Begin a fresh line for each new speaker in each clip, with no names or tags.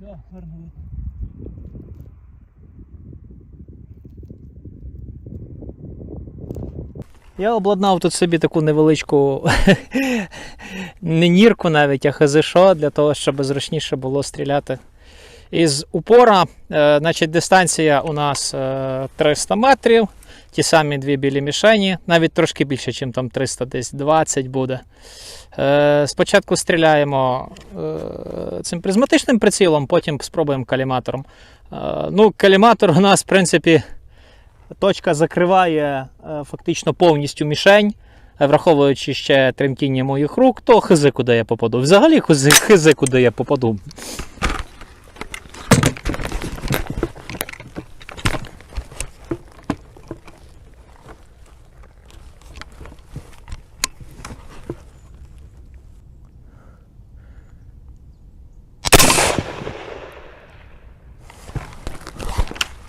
Все, гарно видно. Я обладнав тут собі таку невеличку не нірку навіть, а хазишо, для того, щоб зручніше було стріляти. Із упора, е, значить, дистанція у нас е, 300 метрів, ті самі дві білі мішені, навіть трошки більше, ніж там 300, десь 20 буде. Е, Спочатку стріляємо е, цим призматичним прицілом, потім спробуємо каліматором. Е, Ну, каліматор у нас, в принципі, точка закриває е, фактично повністю мішень. Е, Враховуючи ще тремтіння моїх рук, то хизи, куди я попаду. Взагалі хизи, хизи куди я попаду.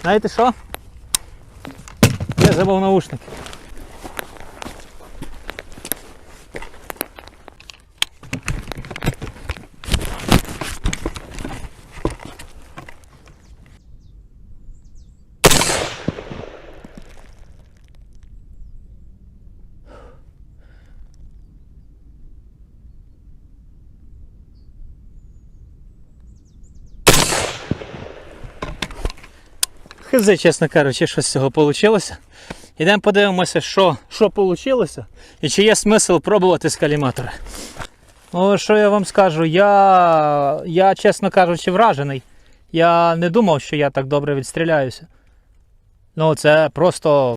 Знаєте що? Я забув наушники. Хизи, чесно кажучи, що з цього вийшло. Ідемо подивимося, що, що вийшло і чи є смисл пробувати з каліматора. Ну, що я вам скажу, я, я, чесно кажучи, вражений. Я не думав, що я так добре відстріляюся. Ну, це просто